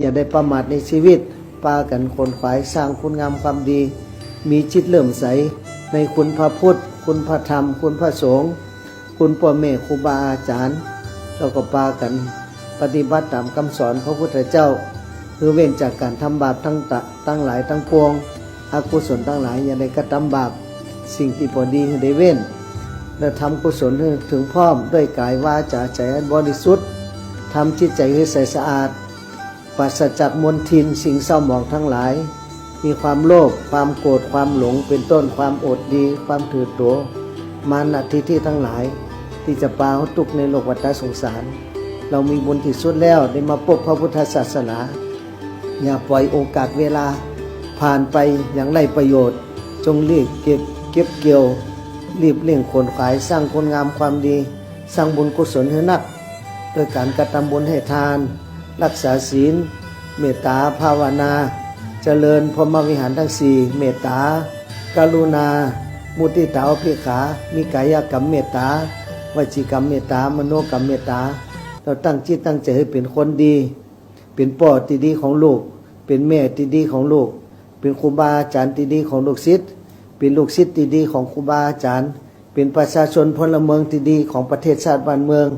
อย่าได้ประมาทในชีวิตปากันคนขวายสร้างคุณงามความดี มีจิตเลื่อมใส ในคุณพระพุทธ คุณพระธรรม คุณพระสงฆ์คุณพ่อแม่ครูบาอาจารย์เราก็ปากันปฏิบัติตามคำสอนพระพุทธเจ้า คือเว้นจากการทำบาปทั้งตะตั้งหลายทั้งปวงอกุศลทั้งหลายอย่าได้กระทำบาปสิ่งที่พอดีให้ได้เว้นและทำกุศลให้ถึงพร้อมด้วยกายวาจาใจบริสุทธิ์ทำจิตใจให้ใสสะอาด ปราศจากมลทินสิ่งเศร้าหมองทั้งหลาย มีความโลภความโกรธความหลงเป็นต้นความอดดี ความถือตัวมานะทิที่ทั้งหลาย ที่จะปาตุกในโลกวัฏสงสาร เรามีบุญที่สุดแล้วได้มาพบพระพุทธศาสนา อย่าปล่อยโอกาสเวลาผ่านไปอย่างไรประโยชน์ จงรีบเก็บเก็บเกี่ยว รีบเร่ยงขนขายสร้างคนงามความดี สร้างบุญกุศลให้นักโดยการกระทำบุญให้ทาน รักษาศีล เมตตาภาวนาเจริญพรหมวิหารทั้งสี่เมตตากรุณา มุติตาอุเพีขา มีกายกรรมเมตตาวจีกรรมเมตตามโนกรรมเมตตาเราตั้งจิตตั้งใจให้เป็นคนดี เป็นพ่อที่ดีของลูก เป็นแม่ที่ดีของลูก เป็นครูบาอาจารย์ที่ดีของลูกศิษย์เป็นลูกศิษย์ที่ดีของครูบาอาจารย์ เป็นประชาชนพลเมืองที่ดีของประเทศชาติบ้านเมือง